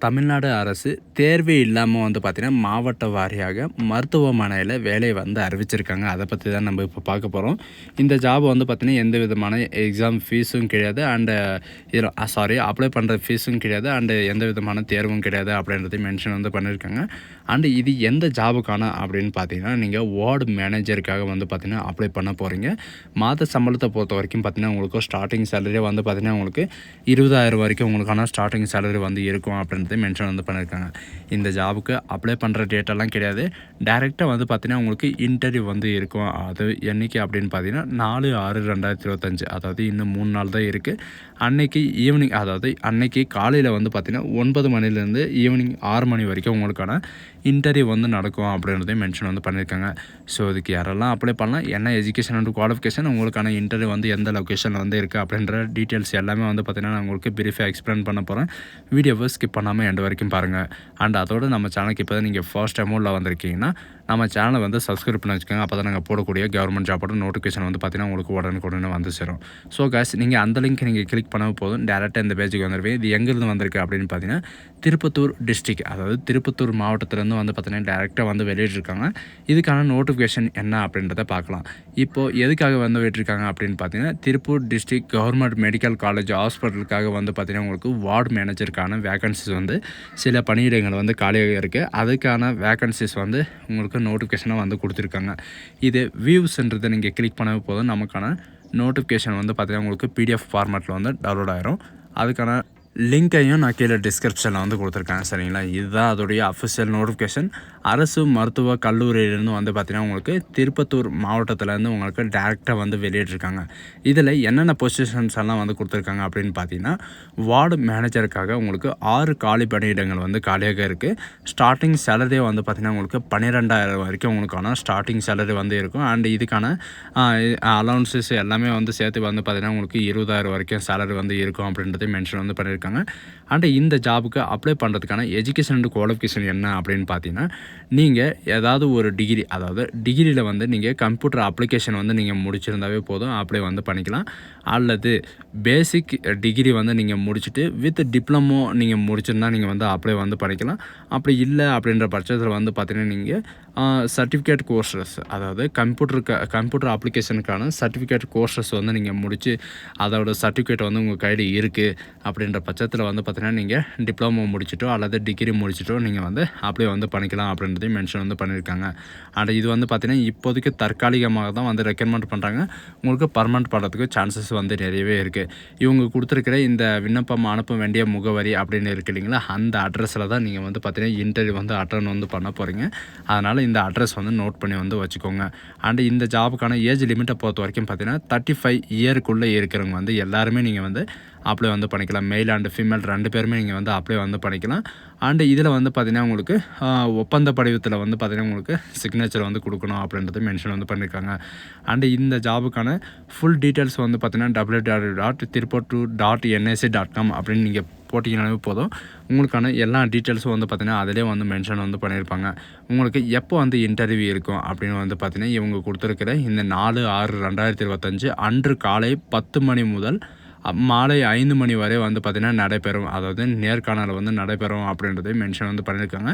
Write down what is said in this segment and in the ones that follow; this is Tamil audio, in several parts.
தமிழ்நாடு அரசு தேர்வு இல்லாமல் வந்து பார்த்திங்கன்னா மாவட்ட வாரியாக மருத்துவமனையில் வேலையை வந்து அறிவிச்சிருக்காங்க. அதை பற்றி தான் நம்ம இப்போ பார்க்க போகிறோம் இந்த ஜாப் வந்து பார்த்திங்கன்னா எந்த விதமான எக்ஸாம் ஃபீஸும் கிடையாது. அண்டு இதில் சாரி அப்ளை பண்ணுற ஃபீஸும் கிடையாது. அண்டு எந்த விதமான தேர்வும் கிடையாது அப்படின்றதையும் மென்ஷன் வந்து பண்ணியிருக்காங்க அண்டு இது எந்த ஜாபுக்கான அப்படின்னு பார்த்தீங்கன்னா நீங்கள் வார்டு மேனேஜருக்காக வந்து பார்த்திங்கன்னா அப்ளை பண்ண போகிறீங்க மாத சம்பளத்தை பொறுத்த வரைக்கும் பார்த்திங்கன்னா உங்களுக்கு ஸ்டார்டிங் சேலரி வந்து பார்த்திங்கன்னா உங்களுக்கு இருபதாயிரம் வரைக்கும் உங்களுக்கான ஸ்டார்டிங் சேலரி வந்து இருக்கும் அப்படின்றது மென்ஷன் வந்து பண்ணியிருக்காங்க. இந்த ஜாபுக்கு அப்ளை பண்ணுற டேட்டெல்லாம் கிடையாது. டேரெக்டாக வந்து பார்த்திங்கன்னா உங்களுக்கு இன்டர்வியூ வந்து இருக்கும். அது என்றைக்கு அப்படின்னு பார்த்தீங்கன்னா நாலு ஆறு ரெண்டாயிரத்தி இருபத்தஞ்சு. அதாவது இன்னும் மூணு நாள் தான் இருக்குது அன்னைக்கு ஈவினிங் அதாவது அன்னைக்கு காலையில் வந்து பார்த்திங்கன்னா ஒன்பது மணிலேருந்து ஈவினிங் ஆறு மணி வரைக்கும் உங்களுக்கான இன்டர்வியூ வந்து நடக்கும் அப்படின்றதையும் மென்ஷன் வந்து பண்ணியிருக்காங்க. ஸோ இதுக்கு யாரெல்லாம் அப்ளை பண்ணலாம் என்ன எஜுகேஷன் அண்ட் குவாலிஃபிகேஷன் உங்களுக்கான இன்டர்வியூ வந்து எந்த லொக்கேஷனில் வந்து இருக்குது அப்படின்ற டீட்டெயில்ஸ் எல்லாமே வந்து பார்த்திங்கன்னா நான் உங்களுக்கு பிரீஃபாக எக்ஸ்பிளைன் பண்ண போகிறேன் வீடியோவை ஸ்கிப் பண்ணாமல் எண்டு வரைக்கும் பாருங்கள் அண்ட் அதோடு நம்ம சேனலுக்கு இப்போ தான் நீங்கள் ஃபர்ஸ்ட் டைம் உள்ள வந்திருக்கீங்கன்னா நம்ம சேனலை வந்து சப்ஸ்கிரைப் பண்ணி வச்சுக்கோங்க. அப்போ தான் நாங்கள் போடக்கூடிய கவர்மெண்ட் ஜாபோட நோட்டிஃபிகேஷன் வந்து பார்த்தீங்கன்னா உங்களுக்கு உடனுக்குடனே வந்து சேரும். ஸோ காஸ் நீங்கள் அந்த லிங்க் நீங்கள் கிளிக் பண்ண போதும். டேரெக்டாக இந்த பேஜுக்கு வந்துருவீங்க. இது எங்கேருந்து வந்திருக்கு அப்படின்னு பார்த்தீங்கன்னா திருப்பத்தூர் டிஸ்ட்ரிக் அதாவது திருப்பத்தூர் மாவட்டத்திலேருந்து வந்து பார்த்தீங்கன்னா டேரெக்டாக வந்து வெளியிட்டிருக்காங்க. இதுக்கான நோட்டிஃபிகேஷன் என்ன அப்படின்றத பார்க்கலாம். இப்போது எதுக்காக வந்து விட்டுருக்காங்க அப்படின்னு பார்த்தீங்கன்னா Tiruppur district government medical college ஹாஸ்பிட்டலுக்காக வந்து பார்த்தீங்கன்னா உங்களுக்கு வார்டு மேனேஜருக்கான வேகன்சிஸ் வந்து சில பணியிடங்கள் வந்து காலியாக இருக்குது அதுக்கான வேகன்சிஸ் வந்து உங்களுக்கு நோட்டிஃபிகேஷனாக வந்து கொடுத்துருக்காங்க. இது வியூஸ்ன்றதை நீங்கள் கிளிக் பண்ண போதும். நமக்கான நோட்டிஃபிகேஷன் வந்து பார்த்திங்கன்னா உங்களுக்கு பிடிஎஃப் ஃபார்மேட்டில் வந்து டவுன்லோட் ஆயிரும். அதுக்கான லிங்க்கையும் நான் கீழே டிஸ்கிரிப்ஷனில் வந்து கொடுத்துருக்கேன். சரிங்களா? இதுதான் அதோடைய அஃபிஷியல் நோட்டிஃபிகேஷன் அரசு மருத்துவ கல்லூரியிலேருந்து வந்து பார்த்திங்கன்னா உங்களுக்கு திருப்பத்தூர் மாவட்டத்திலேருந்து உங்களுக்கு டேரெக்டாக வந்து வெளியிட்டிருக்காங்க. இதில் என்னென்ன பொசிஷன்ஸ் எல்லாம் வந்து கொடுத்துருக்காங்க அப்படின்னு பார்த்தீங்கன்னா வார்டு மேனேஜருக்காக உங்களுக்கு ஆறு காலி பணியிடங்கள் வந்து காலியாக இருக்குது ஸ்டார்டிங் சேலரியே வந்து பார்த்திங்கன்னா உங்களுக்கு பன்னிரெண்டாயிரம் வரைக்கும் உங்களுக்கான ஸ்டார்டிங் சேலரி வந்து இருக்கும். அண்ட் இதுக்கான அலவுன்சஸ் எல்லாமே வந்து சேர்த்து வந்து பார்த்திங்கன்னா உங்களுக்கு இருபதாயிரம் வரைக்கும் சேலரி வந்து இருக்கும் அப்படின்றதையும் மென்ஷன் வந்து பண்ணியிருக்காங்க. அண்ட் இந்த ஜாபுக்கு அப்ளை பண்ணுறதுக்கான எஜுகேஷன் அண்ட் குவாலிஃபிகேஷன் என்ன அப்படின்னு பார்த்தீங்கன்னா நீங்கள் ஏதாவது ஒரு டிகிரி அதாவது டிகிரியில் வந்து நீங்கள் கம்ப்யூட்டர் அப்ளிகேஷன் வந்து நீங்கள் முடிச்சிருந்தாவே போதும் அப்ளை வந்து பண்ணிக்கலாம். அல்லது பேசிக் டிகிரி வந்து நீங்கள் முடிச்சுட்டு வித் டிப்ளமோ நீங்கள் முடிச்சிருந்தால் நீங்கள் வந்து அப்ளை வந்து பண்ணிக்கலாம். அப்படி இல்லை அப்படின்ற பட்சத்தில் வந்து பார்த்தீங்கன்னா நீங்கள் சர்டிஃபிகேட் கோர்சஸ் அதாவது கம்ப்யூட்டருக்கு கம்ப்யூட்டர் அப்ளிகேஷனுக்கான சர்டிஃபிகேட் கோர்சஸ் வந்து நீங்கள் முடித்து அதோட சர்டிஃபிகேட் வந்து உங்கள் கையில் இருக்குது அப்படின்ற பட்சத்தில் வந்து பார்த்தீங்கன்னா பார்த்தீங்கன்னா நீங்கள் டிப்ளமோ முடிச்சிட்டோ அல்லது டிகிரி முடிச்சிட்டோ நீங்கள் வந்து அப்ளை வந்து பண்ணிக்கலாம் அப்படின்றதையும் மென்ஷன் வந்து பண்ணியிருக்காங்க. அண்ட் இது வந்து பார்த்தீங்கன்னா இப்போதைக்கு தற்காலிகமாக தான் வந்து ரெக்கமெண்ட் பண்ணுறாங்க உங்களுக்கு பர்மனெண்ட் பண்ணுறதுக்கு சான்சஸ் வந்து நிறையவே இருக்குது இவங்க கொடுத்துருக்கிற இந்த விண்ணப்பம் அனுப்ப வேண்டிய முகவரி அப்படின்னு இருக்கு இல்லைங்களா? அந்த அட்ரஸில் தான் நீங்கள் வந்து பார்த்தீங்கன்னா இன்டர்வியூ வந்து அட்டன் வந்து பண்ண போகிறீங்க அதனால் இந்த அட்ரஸ் வந்து நோட் பண்ணி வந்து வச்சுக்கோங்க. அண்ட் இந்த ஜாபுக்கான ஏஜ் லிமிட்டை பொறுத்த வரைக்கும் பார்த்தீங்கன்னா தேர்ட்டி ஃபைவ் இயருக்குள்ளே இருக்கிறவங்க வந்து எல்லாருமே நீங்கள் வந்து அப்ளை வந்து பண்ணிக்கலாம். மெயில் அண்டு ஃபீமேல் ரெண்டு பேருமே நீங்கள் வந்து அப்ளை வந்து பண்ணிக்கலாம். அண்டு இதில் வந்து பார்த்திங்கன்னா உங்களுக்கு ஒப்பந்த படிவத்தில் வந்து பார்த்திங்கன்னா உங்களுக்கு சிக்னேச்சர் வந்து கொடுக்கணும் அப்படின்றது மென்ஷன் வந்து பண்ணியிருக்காங்க அண்டு இந்த ஜாபுக்கான ஃபுல் டீட்டெயில்ஸ் வந்து பார்த்திங்கன்னா W dot dot Tirupathur dot NIC dot com அப்படின்னு நீங்கள் போட்டிங்கனாலே போதும். உங்களுக்கான எல்லா டீட்டெயில்ஸும் வந்து பார்த்திங்கன்னா அதிலே வந்து மென்ஷன் வந்து பண்ணியிருப்பாங்க உங்களுக்கு எப்போ வந்து இன்டர்வியூ இருக்கும் அப்படின்னு வந்து பார்த்திங்கன்னா இவங்க கொடுத்துருக்கிற இந்த நாலு ஆறு ரெண்டாயிரத்தி இருபத்தஞ்சு அன்று காலை பத்து மணி முதல் மாலை ஐந்து மணி வரை வந்து பார்த்திங்கன்னா நடைபெறும். அதாவது நேர்காணல் வந்து நடைபெறும் அப்படின்றதை மென்ஷன் வந்து பண்ணியிருக்காங்க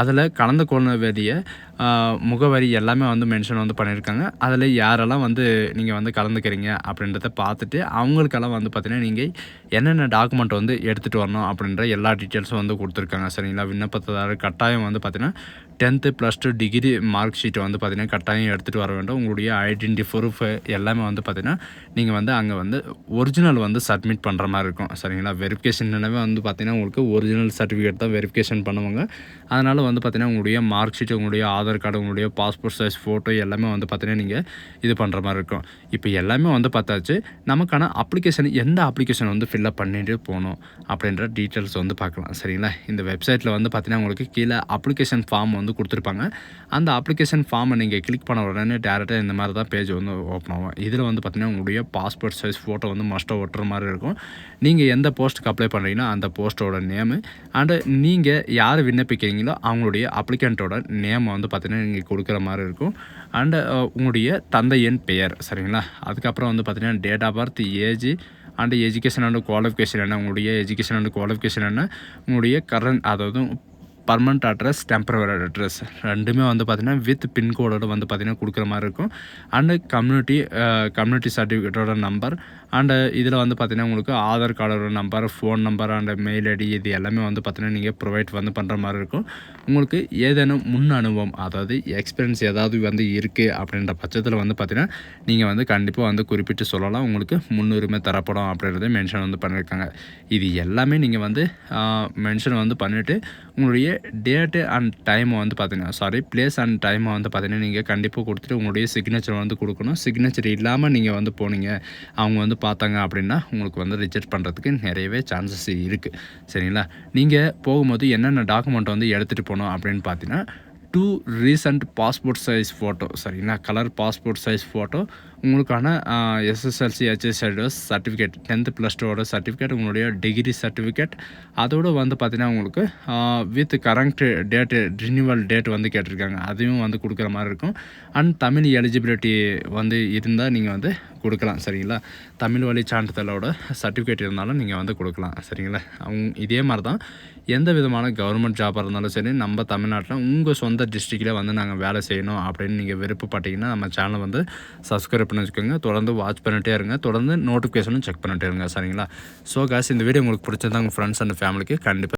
அதில் கலந்து கொள்ள வேண்டிய முகவரி எல்லாமே வந்து மென்ஷன் வந்து பண்ணியிருக்காங்க அதில் யாரெல்லாம் வந்து நீங்கள் வந்து கலந்துக்கிறீங்க அப்படின்றத பார்த்துட்டு அவங்களுக்கெல்லாம் வந்து பார்த்திங்கன்னா நீங்கள் என்னென்ன டாக்குமெண்ட் வந்து எடுத்துகிட்டு வரணும் அப்படின்ற எல்லா டீட்டெயில்ஸும் வந்து கொடுத்துருக்காங்க. சரிங்களா? விண்ணப்பத்தார் கட்டாயம் வந்து பார்த்திங்கன்னா tenth plus two degree mark ஷீட்டை வந்து பார்த்திங்கன்னா கட்டாயம் எடுத்துகிட்டு வர வேண்டும். உங்களுடைய ஐடென்டி ப்ரூஃப் எல்லாமே வந்து பார்த்திங்கன்னா நீங்கள் வந்து அங்கே வந்து ஒரிஜினல் வந்து சப்மிட் பண்ணுற மாதிரி இருக்கும். சரிங்களா? வெரிஃபிகேஷன் வந்து பார்த்திங்கன்னா உங்களுக்கு ஒரிஜினல் சர்டிஃபிகேட் தான் வெரிஃபிகேஷன் பண்ணுவாங்க. அதனால் வந்து பார்த்திங்கன்னா உங்களுடைய மார்க் ஷீட் உங்களுடைய ஆதார் கார்டு உங்களுடைய பாஸ்போர்ட் சைஸ் ஃபோட்டோ எல்லாமே வந்து பார்த்திங்கன்னா நீங்கள் இது பண்ணுற மாதிரி இருக்கும். இப்போ எல்லாமே வந்து பார்த்தாச்சு. நமக்கான அப்ளிகேஷன் எந்த அப்ளிகேஷன் வந்து ஃபில்லப் பண்ணிட்டு போகணும் அப்படின்ற டீட்டெயில்ஸ் வந்து பார்க்கலாம். சரிங்களா? இந்த வெப்சைட்டில் வந்து பார்த்திங்கன்னா உங்களுக்கு கீழே அப்ளிகேஷன் ஃபார்ம் வந்து கொடுத்துருப்பாங்க. அந்த அப்ளிகேஷன் ஃபார்மை நீங்கள் கிளிக் பண்ண உடனே டேரெக்டாக இந்த மாதிரி தான் பேஜ் வந்து ஓப்பன் ஆகும். இதில் வந்து பார்த்திங்கன்னா உங்களுடைய பாஸ்போர்ட் சைஸ் ஃபோட்டோ வந்து மஸ்ட்டாக ஒட்டுற மாதிரி இருக்கும். நீங்கள் எந்த போஸ்ட்டுக்கு அப்ளை பண்ணுறீங்கன்னா அந்த போஸ்ட்டோட நேமு அண்டு நீங்கள் யார் விண்ணப்பிக்கிறீங்களோ அவங்களுடைய அப்ளிகண்ட்டோட நேமை வந்து பார்த்திங்கன்னா நீங்கள் கொடுக்குற மாதிரி இருக்கும். அண்டு உங்களுடைய தந்தையின் பெயர் சரிங்களா? அதுக்கப்புறம் வந்து பார்த்திங்கன்னா date of birth age and education and qualification என்ன? உங்களுடைய எஜுகேஷன் அண்ட் குவாலிஃபிகேஷன் என்ன? உங்களுடைய கரண்ட் அதாவது பர்மனண்ட் அட்ரஸ் டெம்பரவரி அட்ரஸ் ரெண்டுமே வந்து பார்த்திங்கன்னா வித் பின்கோடோட வந்து பார்த்திங்கன்னா கொடுக்குற மாதிரி இருக்கும். அண்டு கம்யூனிட்டி கம்யூனிட்டி சர்டிஃபிகேட்டோட நம்பர் அண்டு இதில் வந்து பார்த்திங்கன்னா உங்களுக்கு ஆதார் கார்டோட number phone number and mail ID இது எல்லாமே வந்து பார்த்திங்கன்னா நீங்கள் ப்ரொவைட் வந்து பண்ணுற மாதிரி இருக்கும். உங்களுக்கு ஏதேனும் முன் அனுபவம் அதாவது எக்ஸ்பீரியன்ஸ் ஏதாவது வந்து இருக்குது அப்படின்ற பட்சத்தில் வந்து பார்த்திங்கன்னா நீங்கள் வந்து கண்டிப்பாக வந்து குறிப்பிட்டு சொல்லலாம். உங்களுக்கு முன்னுரிமை தரப்படும் அப்படின்றத மென்ஷன் வந்து பண்ணியிருக்காங்க இது எல்லாமே நீங்கள் வந்து uh, மென்ஷன் வந்து பண்ணிவிட்டு உங்களுடைய டேட்டு அண்ட் டைமை வந்து பார்த்தீங்கன்னா சாரி பிளேஸ் அண்ட் டைமை வந்து பார்த்தீங்கன்னா நீங்கள் கண்டிப்பாக கொடுத்துட்டு உங்களுடைய சிக்னேச்சர் வந்து கொடுக்கணும். சிக்னேச்சர் இல்லாமல் நீங்கள் வந்து போனீங்க அவங்க வந்து பார்த்தாங்க அப்படின்னா உங்களுக்கு வந்து ரிஜெக்ட் பண்ணுறதுக்கு நிறையவே சான்சஸ் இருக்குது சரிங்களா? நீங்கள் போகும்போது என்னென்ன டாக்குமெண்ட் வந்து எடுத்துகிட்டு போகணும் அப்படின்னு பார்த்தீங்கன்னா two recent passport size photo சரிங்களா? கலர் பாஸ்போர்ட் சைஸ் ஃபோட்டோ உங்களுக்கான SSLC HSL certificate tenth plus டூவோட சர்டிஃபிகேட் உங்களுடைய டிகிரி சர்டிஃபிகேட் அதோடு வந்து பார்த்திங்கன்னா உங்களுக்கு with current date renewal date வந்து கேட்டிருக்காங்க. அதையும் வந்து கொடுக்குற மாதிரி இருக்கும். அண்ட் தமிழ் எலிஜிபிலிட்டி வந்து இருந்தால் நீங்கள் வந்து கொடுக்கலாம் சரிங்களா? தமிழ் வழி சான்றிதழோட சர்டிஃபிகேட் இருந்தாலும் நீங்கள் வந்து கொடுக்கலாம் சரிங்களா? அவங்க இதே மாதிரி தான் எந்த விதமான கவர்மெண்ட் ஜாபாக இருந்தாலும் சரி நம்ம தமிழ்நாட்டில் உங்கள் சொந்த டிஸ்ட்ரிக்டில் வந்து நாங்கள் வேலை செய்யணும் அப்படின்னு நீங்கள் விருப்பப்பட்டீங்கன்னா நம்ம சேனலை வந்து சப்ஸ்கிரைப் பண்ணி வச்சுக்கோங்க. தொடர்ந்து வாட்ச் பண்ணிட்டே இருங்க. தொடர்ந்து நோட்டிஃபிகேஷனும் செக் பண்ணிட்டே இருங்க. சரிங்களா? ஸோ காசு இந்த வீடியோ உங்களுக்கு பிடிச்சிருந்தா உங்கள் ஃப்ரெண்ட்ஸ் அண்ட் ஃபேமிலிக்கு கண்டிப்பாக